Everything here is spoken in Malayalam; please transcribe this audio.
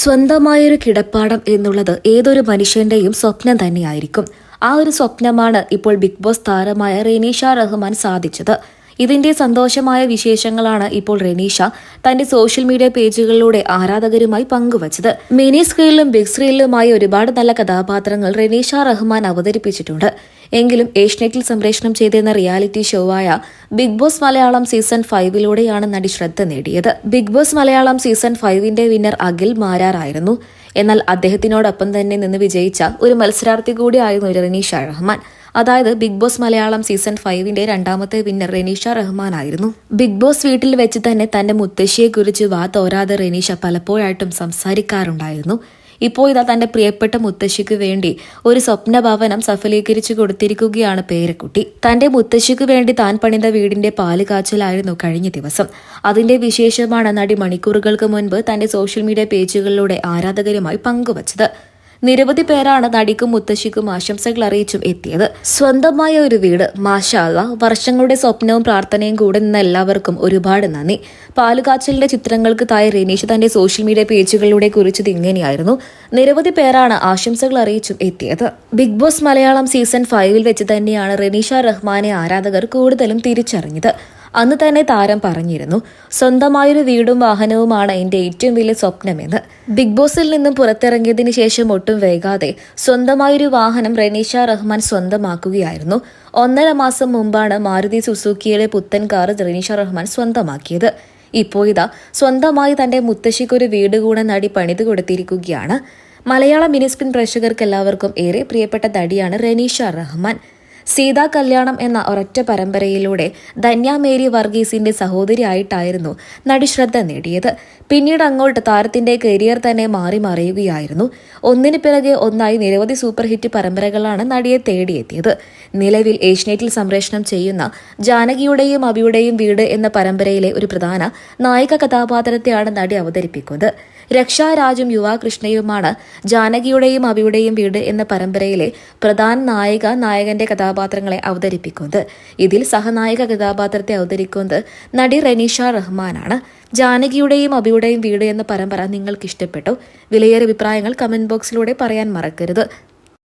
സ്വന്തമായൊരു കിടപ്പാടം എന്നുള്ളത് ഏതൊരു മനുഷ്യന്റെയും സ്വപ്നം തന്നെയായിരിക്കും. ആ ഒരു സ്വപ്നമാണ് ഇപ്പോൾ ബിഗ് ബോസ് താരമായ റെനീഷ റഹ്മാൻ സാധിച്ചത്. ഇതിന്റെ സന്തോഷമായ വിശേഷങ്ങളാണ് ഇപ്പോൾ റെനീഷ തന്റെ സോഷ്യൽ മീഡിയ പേജുകളിലൂടെ ആരാധകരുമായി പങ്കുവച്ചത്. മിനി സ്ക്രീനിലും ബിഗ് സ്ക്രീനിലുമായി ഒരുപാട് നല്ല കഥാപാത്രങ്ങൾ റെനീഷ റഹ്മാൻ അവതരിപ്പിച്ചിട്ടുണ്ട്. എങ്കിലും ഏഷ്യനെറ്റിൽ സംപ്രേഷണം ചെയ്തിരുന്ന റിയാലിറ്റി ഷോ ആയ ബിഗ് ബോസ് മലയാളം സീസൺ ഫൈവിലൂടെയാണ് നടി ശ്രദ്ധ നേടിയത്. ബിഗ് ബോസ് മലയാളം സീസൺ ഫൈവിന്റെ വിന്നർ അഖിൽ മാരാറായിരുന്നു എന്നാൽ അദ്ദേഹത്തിനോടൊപ്പം തന്നെ നിന്ന് വിജയിച്ച ഒരു മത്സരാർത്ഥി കൂടിയായിരുന്നു റനീഷ റഹ്മാൻ. അതായത് ബിഗ് ബോസ് മലയാളം സീസൺ ഫൈവിന്റെ രണ്ടാമത്തെ വിന്നർ റെനീഷ റഹ്മാൻ ആയിരുന്നു ബിഗ് ബോസ് വീട്ടിൽ വെച്ച് തന്നെ തന്റെ മുത്തശ്ശിയെക്കുറിച്ച് വാ തോരാതെ റെനീഷ പലപ്പോഴായിട്ടും സംസാരിക്കാറുണ്ടായിരുന്നു. ഇപ്പോൾ ഇതാ തന്റെ പ്രിയപ്പെട്ട മുത്തശ്ശിക്ക് വേണ്ടി ഒരു സ്വപ്ന ഭവനം സഫലീകരിച്ചു കൊടുത്തിരിക്കുകയാണ് പേരക്കുട്ടി. തന്റെ മുത്തശ്ശിക്ക് വേണ്ടി താൻ പണിത വീടിന്റെ പാൽ കാച്ചലായിരുന്നു കഴിഞ്ഞ ദിവസം. അതിന്റെ വിശേഷമാണ് നടി മണിക്കൂറുകൾക്ക് മുൻപ് തന്റെ സോഷ്യൽ മീഡിയ പേജുകളിലൂടെ ആരാധകരുമായി പങ്കുവച്ചത്. നിരവധി പേരാണ് നടിക്കും മുത്തശ്ശിക്കും ആശംസകൾ അറിയിച്ചും എത്തിയത്. സ്വന്തമായ ഒരു വീട്. മാഷാല വർഷങ്ങളുടെ സ്വപ്നവും പ്രാർത്ഥനയും കൂടെ നിന്ന എല്ലാവർക്കും ഒരുപാട് നന്ദി. പാലുകാച്ചലിന്റെ ചിത്രങ്ങൾക്ക് തായ രനീഷ് തന്റെ സോഷ്യൽ മീഡിയ പേജുകളിലൂടെ കുറിച്ചത് ഇങ്ങനെയായിരുന്നു. നിരവധി പേരാണ് ആശംസകൾ അറിയിച്ചും എത്തിയത്. ബിഗ് ബോസ് മലയാളം സീസൺ ഫൈവിൽ വെച്ച് തന്നെയാണ് റെനീഷ റഹ്മാനെ ആരാധകർ കൂടുതലും തിരിച്ചറിഞ്ഞത്. അന്ന് തന്നെ താരം പറഞ്ഞിരുന്നു സ്വന്തമായൊരു വീടും വാഹനവുമാണ് എന്റെ ഏറ്റവും വലിയ സ്വപ്നമെന്ന്. ബിഗ് ബോസിൽ നിന്നും പുറത്തിറങ്ങിയതിന് ശേഷം ഒട്ടും വൈകാതെ സ്വന്തമായൊരു വാഹനം റനീഷ റഹ്മാൻ സ്വന്തമാക്കുകയായിരുന്നു. ഒന്നര മാസം മുമ്പാണ് മാരുതി സുസുക്കിയുടെ പുത്തൻ കാർ റനീഷ റഹ്മാൻ സ്വന്തമാക്കിയത്. ഇപ്പോൾ ഇതാ സ്വന്തമായി തന്റെ മുത്തശ്ശിക്കൊരു വീട് കൂടെ നടി പണിത് കൊടുത്തിരിക്കുകയാണ്. മലയാള മിനിസ്പിൻ പ്രേക്ഷകർക്ക് എല്ലാവർക്കും ഏറെ പ്രിയപ്പെട്ട നടിയാണ് റനീഷ റഹ്മാൻ. സീതാ കല്യാണം എന്ന ഒരൊറ്റ പരമ്പരയിലൂടെ ധന്യ മേരി വർഗീസിന്റെ സഹോദരിയായിട്ടായിരുന്നു നടി ശ്രദ്ധ നേടിയത്. പിന്നീട് അങ്ങോട്ട് താരത്തിന്റെ കരിയർ തന്നെ മാറി മറിയുകയായിരുന്നു. ഒന്നിനു പിറകെ ഒന്നായി നിരവധി സൂപ്പർ ഹിറ്റ് പരമ്പരകളാണ് നടിയെ തേടിയെത്തിയത്. നിലവിൽ ഏഷ്യനെറ്റിൽ സംപ്രേഷണം ചെയ്യുന്ന ജാനകിയുടെയും അബിയുടെയും വീട് എന്ന പരമ്പരയിലെ ഒരു പ്രധാന നായിക കഥാപാത്രത്തെയാണ് നടി അവതരിപ്പിക്കുന്നത്. രക്ഷാരാജും യുവാകൃഷ്ണയുമാണ് ജാനകിയുടെയും അവിയുടെയും വീട് എന്ന പരമ്പരയിലെ പ്രധാന നായിക നായകന്റെ കഥാപാത്രങ്ങളെ അവതരിപ്പിക്കുന്നത്. ഇതിൽ സഹനായിക കഥാപാത്രത്തെ അവതരിക്കുന്നത് നടി റനീഷ റഹ്മാനാണ്. ജാനകിയുടെയും അബിയുടെയും വീട് എന്ന പരമ്പര നിങ്ങൾക്ക് ഇഷ്ടപ്പെട്ടു വിലയേറെ അഭിപ്രായങ്ങൾ കമന്റ് ബോക്സിലൂടെ പറയാൻ മറക്കരുത്.